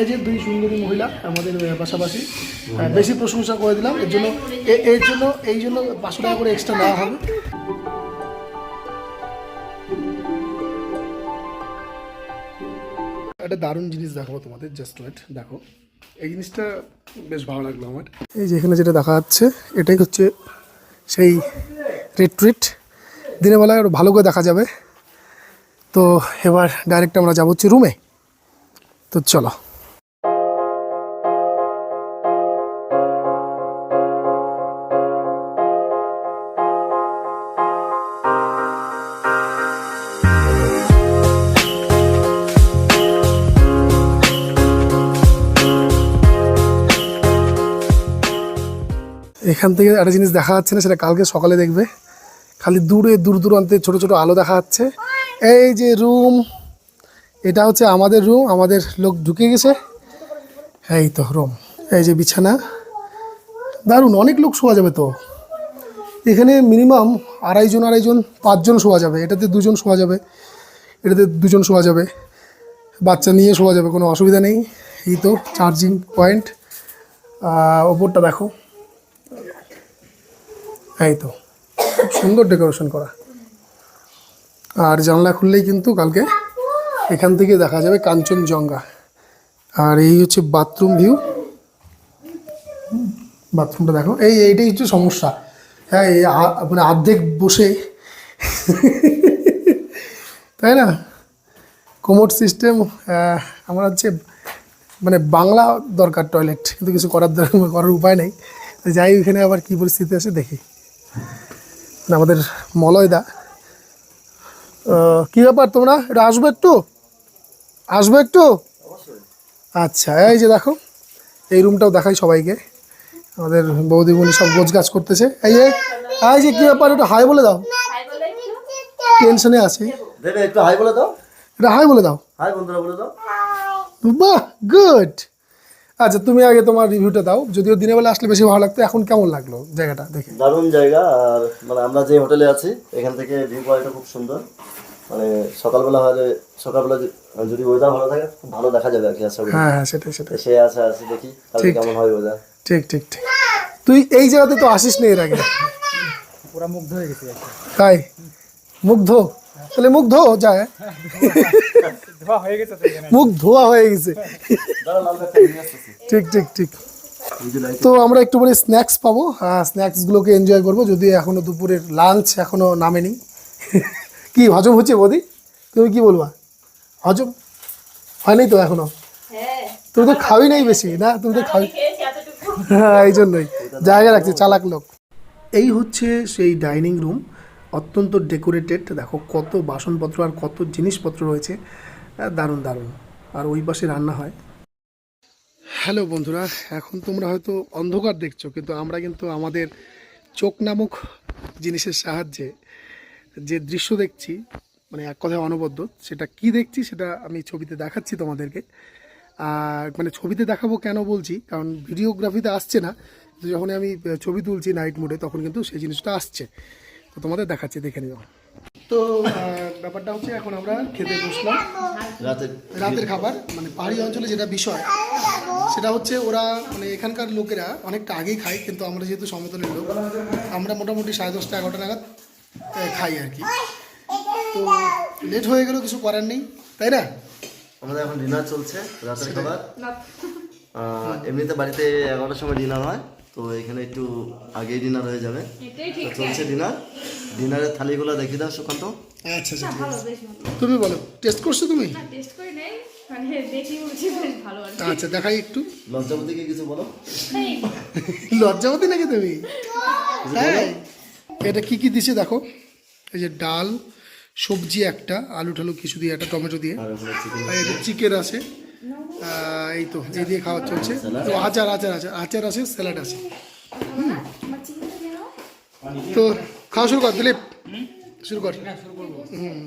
এই যে দুই সুন্দরী মহিলা আমাদের পাশাপাশি বেশি প্রশংসা করে দিলাম। এর জন্য এর জন্য, এই জন্য পাঁচশো টাকা করে এক্সট্রা নেওয়া হবে। একটা দারুণ জিনিস দেখাবো তোমাদের জাস্ট ওয়েট দেখো। এই জিনিসটা বেশ ভালো লাগল আমার। এই যে এখানে যেটা দেখা যাচ্ছে, এটাই হচ্ছে সেই রিট্রিট দিনের বেলায় আরও ভালো করে দেখা যাবে। তো এবার ডাইরেক্ট আমরা যাব হচ্ছে রুমে তো চলো। এখান থেকে একটা জিনিস দেখা যাচ্ছে না, সেটা কালকে সকালে দেখবে। খালি দূরে, দূর দূরান্তে ছোট ছোট আলো দেখা যাচ্ছে। এই যে রুম এটা হচ্ছে আমাদের রুম আমাদের লোক ঢুকে গেছে। এই তো রুম এই যে বিছানা। দারুণ, অনেক লোক শোয়া যাবে তো। এখানে মিনিমাম আড়াইজন আড়াইজন পাঁচজন শোয়া যাবে। এটাতে দুজন শোয়া যাবে, এটাতে দুজন শোয়া যাবে। বাচ্চা নিয়ে শোয়া যাবে, কোনো অসুবিধা নেই। এই তো চার্জিং পয়েন্ট ওপরটা দেখো। এই তো খুব সুন্দর ডেকোরেশন করা। আর জানলা খুললেই কিন্তু কালকে এখান থেকে দেখা যাবে কাঞ্চনজঙ্ঘা। আর এই হচ্ছে বাথরুম ভিউ বাথরুমটা দেখো। এই এইটাই হচ্ছে সমস্যা। হ্যাঁ এই মানে অর্ধেক বসে। তাই না? কোমোড সিস্টেম আমার হচ্ছে মানে বাংলা দরকার টয়লেট কিন্তু কিছু করার দরকার করার উপায় নেই। যাই ওইখানে আবার কী পরিস্থিতি আছে দেখি। আমাদের মলয়দা। কি ব্যাপার তোমরা? এটা আসবে একটু? আসবে একটু? আচ্ছা এই যে দেখো এই রুমটাও দেখাই সবাইকে। আমাদের বৌদিমণি সব গোছ গাছ করতেছে। এই যে এই যে কি ব্যাপার এটা হাই বলে দাও। টেনশনে আছে। একটু হাই বলে দাও। এটা হাই বলে দাও। হাই বন্ধুরা বলে দাও। বাহ গুড। আচ্ছা তুমি আগে তোমার রিভিউটা দাও। যদিও দিনের বেলা আসলে বেশি ভালো লাগতো এখন কেমন লাগল জায়গাটা দেখে? দারুণ জায়গা আর মানে আমরা যে হোটেলে আছি এখান থেকে ভিউ পয়েন্টটা খুব সুন্দর। মানে সকালবেলা হলে সকালবেলা যদি ওয়েদার ভালো থাকে খুব ভালো দেখা যাবে আর কি আশা করি। হ্যাঁ হ্যাঁ সেটাই সেটাই। সে আছে আছে দেখি কালকে কেমন হয় ওয়েদার ঠিক ঠিক ঠিক। তুই এই জায়গাতে তো আসিস নি এর আগে। পুরা মুগ্ধ হয়ে গেছি তাই? মুগ্ধ? তাহলে যায়। হয়ে গেছে তো এখানে। মুখ ধোয়া হয়ে গেছে। ঠিক ঠিক ঠিক। তো আমরা একটু পরে স্ন্যাক্স পাবো। হ্যাঁ স্ন্যাক্সগুলোকে এনজয় করব। যদি এখনও দুপুরের লাঞ্চ এখনও নামেনি। কি হজম হচ্ছে বদি? তুমি কি বলবা? হজম? হয়নি তো এখনও? তুমি তো খাওয়াই নাই বেশি না? তুমি তো খাওয়াই হ্যাঁ এই জন্যই। জায়গা রাখছে চালাক লোক। এই হচ্ছে সেই ডাইনিং রুম অত্যন্ত ডেকোরেটেড দেখো কত বাসনপত্র আর কত জিনিসপত্র রয়েছে। দারুণ দারুণ। আর ওই পাশে রান্না হয়। হ্যালো বন্ধুরা, এখন তোমরা হয়তো অন্ধকার দেখছ, কিন্তু আমরা কিন্তু আমাদের চোখ নামক জিনিসের সাহায্যে যে দৃশ্য দেখছি মানে এক কথায় অনবদ্য, সেটা কি দেখছি সেটা আমি ছবিতে দেখাচ্ছি তোমাদেরকে। আর মানে ছবিতে দেখাবো কেন বলছি, কারণ ভিডিওগ্রাফিতে আসছে না। যখন আমি ছবি তুলছি নাইট মোডে তখন কিন্তু সেই জিনিসটা আসছে। তো তোমাদের দেখাচ্ছি দেখে নিও। তো ব্যাপারটা হচ্ছে এখন আমরা খেতে বসলাম। রাতে রাতের খাবার মানে পাহাড়ি অঞ্চলে যেটা বিষয় সেটা হচ্ছে ওরা মানে এখানকার লোকেরা অনেকটা আগেই খায় কিন্তু আমরা যেহেতু সমতলের লোক আমরা মোটামুটি সাড়ে দশটা এগারোটা নাগাদ খাই আর কি। তো লেট হয়ে গেলেও কিছু করার নেই তাই না? আমাদের এখন ডিনার চলছে রাতের খাবার। এমনিতে বাড়িতে এগারোটার সময় ডিনার হয়। তো এখানে একটু আগেই ডিনার হয়ে যাবে। তো চলছে ডিনার ডিনারের থালিগুলো দেখিয়ে দাও সুকান্ত। আচ্ছা আচ্ছা তুমি বলো টেস্ট করছ তুমি? টেস্ট করে নেই মানে। আচ্ছা দেখাই একটু। লজ্জাপতিকে কিছু বলো। লজ্জাবতী নাকি তুমি? হ্যাঁ এটা কি কি দিছে দেখো। এই যে ডাল সবজি একটা আলু টালু কিছু দিয়ে একটা টমেটো দিয়ে। চিকেন এটা চিকেন আছে। এই তো এই দিয়ে খাওয়া চলছে। তো আচার আচার আছে আচার আছে স্যালাড আছে। হুম। তো খাওয়া শুরু কর দিলীপ। শুরু কর। Hmm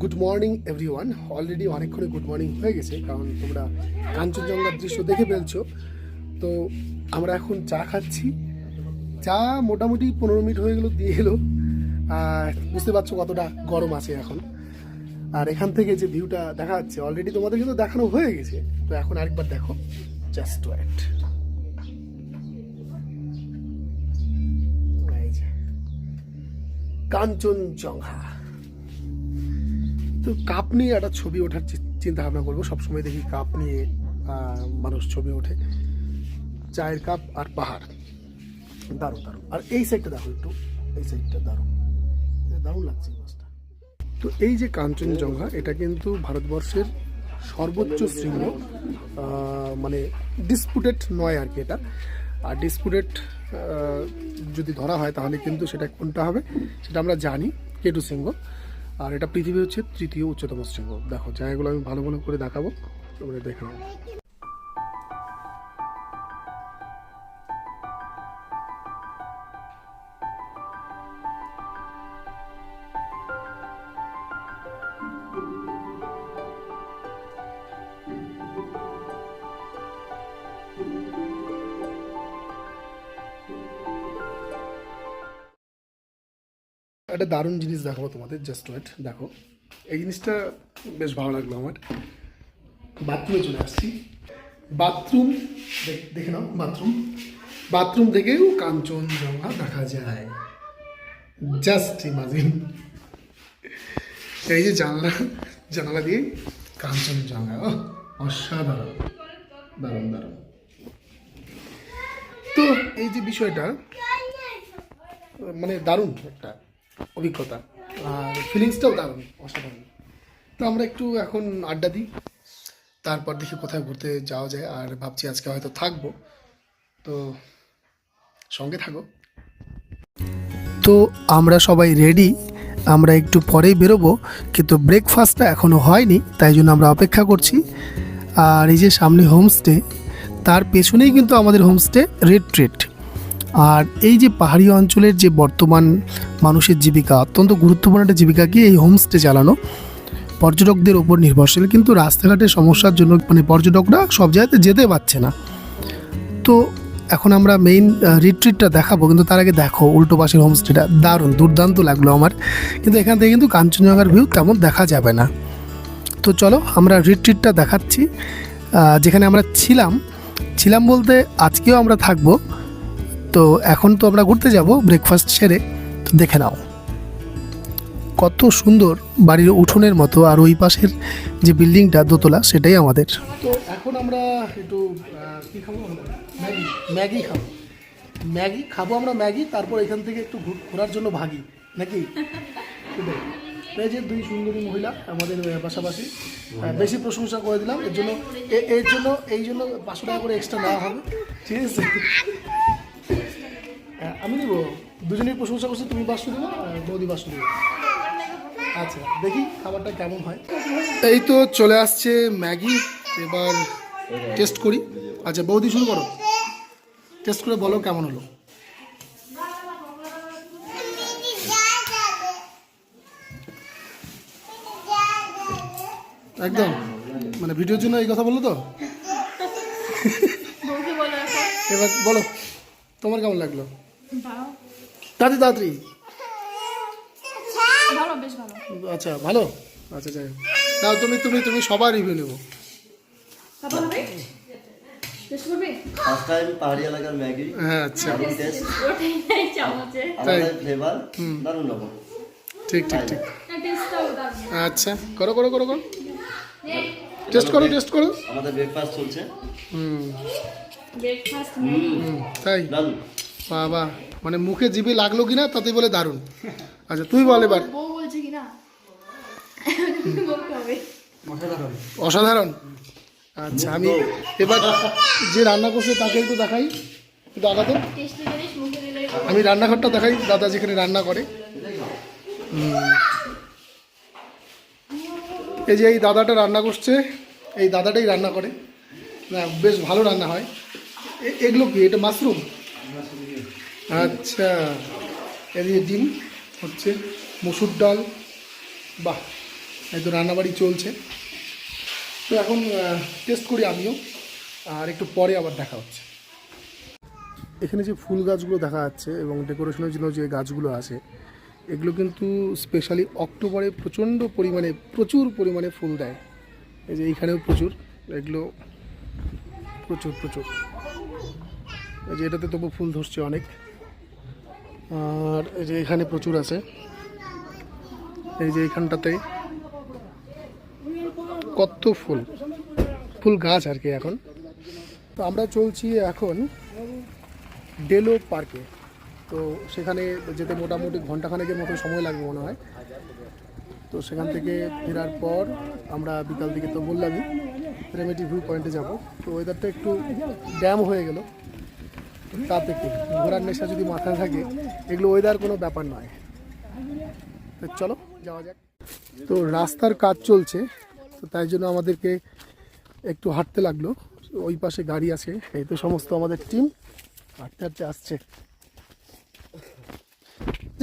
good morning everyone already অনেকক্ষণে গুড মর্নিং হয়ে গেছে, কারণ তোমরা কাঞ্চনজঙ্ঘার দৃশ্য দেখে ফেলছো। তো আমরা এখন চা খাচ্ছি। চা মোটামুটি পনেরো মিনিট হয়ে গেলো, দিয়ে এলো। আর বুঝতে পারছ কতটা গরম আছে এখন। আর এখান থেকে যে ভিউটা দেখা যাচ্ছে অলরেডি তোমাদের কিন্তু দেখানো হয়ে গেছে। তো এখন আরেকবার দেখো। Just wait Kanchenjunga. তো কাপ নিয়ে একটা ছবি ওঠার চিন্তা ভাবনা করব। সবসময় দেখি কাপ নিয়ে মানুষ ছবি ওঠে। চায়ের কাপ আর পাহাড়। দারুণ দারুণ। আর এই সাইডটা দেখো একটু। এই সাইডটা দারুণ। দারুণ লাগছে তো এই যে কাঞ্চনজঙ্ঘা এটা কিন্তু ভারতবর্ষের সর্বোচ্চ শৃঙ্গ। মানে ডিসপুটেড নয় আর কি এটা। আর ডিসপুটেড যদি ধরা হয় তাহলে কিন্তু সেটা কোনটা হবে, সেটা আমরা জানি। কেটু শৃঙ্গ। আর এটা পৃথিবী হচ্ছে তৃতীয় উচ্চতম শৃঙ্গ। দেখো, জায়গাগুলো আমি ভালো ভালো করে দেখাবো। তোমরা দেখে নাও। একটা দারুণ জিনিস দেখাবো তোমাদের জাস্ট ওয়েট দেখো। এই জিনিসটা বেশ ভালো লাগল আমার। বাথরুমে চলে আসছি। বাথরুম দেখ- নাও বাথরুম বাথরুম থেকেও কাঞ্চনজঙ্ঘা দেখা যায়। জাস্ট ইমাজিন এই যে জানলা, জানালা দিয়ে কাঞ্চনজঙ্ঘা অসাধারণ। দারুণ দারুণ। তো এই যে বিষয়টা মানে দারুণ একটা। অভিজ্ঞতা। আর ফিলিংসটাও দারুণ, অসাধারণ। তো আমরা একটু এখন আড্ডা দিই, তারপর দেখি কোথায় ঘুরতে যাওয়া যায়, আর ভাবছি আজকে হয়তো থাকব। তো সঙ্গে থাকো। তো আমরা সবাই রেডি আমরা একটু পরেই বেরোবো, কিন্তু ব্রেকফাস্টটা এখনও হয়নি, তাই জন্য আমরা অপেক্ষা করছি। আর এই যে সামনে হোমস্টে তার পেছনেই কিন্তু আমাদের হোমস্টে রেড ট্রিট আর এই যে পাহাড়ি অঞ্চলের যে বর্তমান মানুষের জীবিকা, অত্যন্ত গুরুত্বপূর্ণ একটা জীবিকা কি এই হোমস্টে চালানো? পর্যটকদের ওপর নির্ভরশীল, কিন্তু রাস্তাঘাটের সমস্যার জন্য মানে পর্যটকরা সব জায়গাতে যেতে পারছে না। তো এখন আমরা মেইন রিট্রিটটা দেখাবো, কিন্তু তার আগে দেখো উল্টো পাশের হোমস্টেটা দারুণ, দুর্দান্ত লাগল আমার। কিন্তু এখান থেকে কিন্তু কাঞ্চনজঙ্ঘার ভিউ তেমন দেখা যাবে না। তো চলো আমরা রিট্রিটটা দেখাচ্ছি। যেখানে আমরা ছিলাম। ছিলাম বলতে আজকেও আমরা থাকব। তো এখন তো আমরা ঘুরতে যাব ব্রেকফাস্ট সেরে, তো দেখে নাও। কত সুন্দর বাড়ির উঠোনের মতো আর ওই পাশের যে বিল্ডিংটা, দোতলা, সেটাই আমাদের। তো এখন আমরা একটু ম্যাগি ম্যাগি খাব। ম্যাগি খাব আমরা ম্যাগি, তারপর এখান থেকে একটু ঘুর- ঘোরার জন্য ভাগি, নাকি? দুই সুন্দরী মহিলা আমাদের পাশাপাশি বেশি প্রশংসা করে দিলাম। এর জন্য এর জন্য, এই জন্য পাঁচশো টাকা করে এক্সট্রা নেওয়া হবে। ঠিক আছে? আমি দেবো দুজনেই প্রশংসা করছি তুমি পাঁচশো দেবো বৌদি পাঁচশো দেবো আচ্ছা দেখি খাবারটা কেমন হয়। এই তো চলে আসছে ম্যাগি এবার টেস্ট করি। আচ্ছা বৌদি শুরু করো। টেস্ট করে বলো কেমন হলো। একদম। মানে ভিডিওর জন্য এই কথা বলল তো? এবার বলো তোমার কেমন লাগল? ভালো তাড়াতাড়ি। তাড়াতাড়ি ভালো বেশ ভালো। আচ্ছা ভালো? আচ্ছা যাই। তাও তুমি তুমি তুমি সবার রিভিউ নেব। ফার্স্ট টাইম পাহাড়ি এলাকার ম্যাগি। হ্যাঁ আচ্ছা। টেস্ট আমাদের ফ্লেভার দারুণ রকম। ঠিক ঠিক ঠিক। আচ্ছা করো করো করো করো। টেস্ট করো টেস্ট করো। আমাদের ব্রেকফাস্ট চলছে। হুম। ব্রেকফাস্ট হুম, তাই। দারুণ। বাবা মানে মুখে জিভে লাগল কিনা তাতে বলে দারুণ। আচ্ছা তুই বল এবার। অসাধারণ। আচ্ছা আমি এবার যে রান্না করছে তাকে একটু দেখাই মুখে দিলেই আমি রান্নাঘরটা দেখাই দাদা যেখানে রান্না করে। এই যে এই দাদাটা রান্না করছে এই দাদাটাই রান্না করে। না বেশ ভালো রান্না হয়। এ- এগুলো কি? এটা মাশরুম? আচ্ছা এদিকে ডিম হচ্ছে, মসুর ডাল। বাহ, এই তো রান্নাবাড়ি চলছে। তো এখন টেস্ট করি আমিও, আর একটু পরে আবার দেখা হচ্ছে। এখানে যে ফুল গাছগুলো দেখা যাচ্ছে এবং ডেকোরেশনের জন্য যে গাছগুলো আছে, এগুলো কিন্তু স্পেশালি অক্টোবরে প্রচণ্ড পরিমাণে, প্রচুর পরিমাণে ফুল দেয়। এই যে এইখানেও প্রচুর, এগুলো প্রচুর প্রচুর। এই যে এটাতে তবু ফুল ধরছে অনেক। আর এই যে এখানে প্রচুর আছে। এই যে এইখানটাতে কত ফুল। ফুল গাছ আর কি এখন। তো আমরা চলছি এখন ডেলো পার্কে। তো সেখানে যেতে মোটামুটি ঘন্টাখানেকের মতো সময় লাগবে মনে হয়। তো সেখান থেকে ফেরার পর আমরা বিকাল দিকে তো বললামই রেমেটি ভিউ পয়েন্টে যাব। তো ওয়েদারটা একটু ড্যাম হয়ে গেল। তাতে কি? ঘোরার নেশা যদি মাথায় থাকে, এগুলো ওয়েদার কোনো ব্যাপার নয়। তো চলো, যাওয়া যাক। তো রাস্তার কাজ চলছে, তো তাই জন্য আমাদেরকে একটু হাঁটতে লাগল। ওই পাশে গাড়ি আছে, এই তো সমস্ত আমাদের টিম হাঁটতে হাঁটতে আসছে।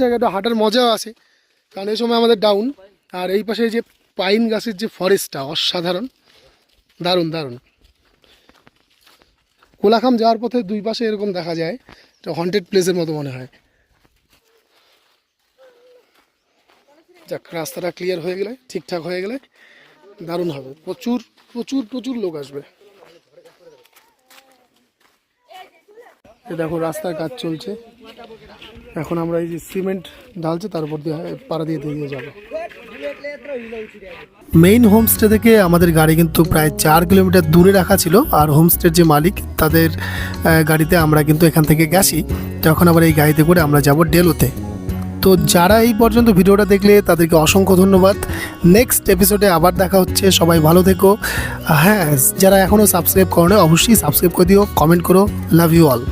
জায়গাটা হাঁটার মজাও আছে, কারণ এই সময় আমাদের ডাউন আর এই পাশে যে পাইন গাছের যে ফরেস্টটা অসাধারণ। দারুণ দারুণ। কোলাখাম যাওয়ার পথে দুই পাশে এরকম দেখা যায়। এটা হন্টেড প্লেসের মতো মনে হয়। যাক, রাস্তাটা ক্লিয়ার হয়ে গেলে, ঠিকঠাক হয়ে গেলে দারুণ হবে। প্রচুর প্রচুর প্রচুর লোক আসবে। দেখো, রাস্তার কাজ চলছে। এখন আমরা এই যে সিমেন্ট ঢালছে তারপর দিয়ে, পাড়া দিয়ে দিয়ে যাব। মেইন হোমস্টে থেকে আমাদের গাড়ি কিন্তু প্রায় চার কিলোমিটার দূরে রাখা ছিল। আর হোমস্টের যে মালিক, তাদের গাড়িতে আমরা কিন্তু এখান থেকে গেছি। তখন আবার এই গাড়িতে করে আমরা যাব ডেলোতে তো যারা এই পর্যন্ত ভিডিওটা দেখলে, তাদেরকে অসংখ্য ধন্যবাদ। নেক্সট এপিসোডে আবার দেখা হচ্ছে। সবাই ভালো থেকো। হ্যাঁ যারা এখনও সাবস্ক্রাইব করো অবশ্যই সাবস্ক্রাইব করে দিও। কমেন্ট করো। Love you all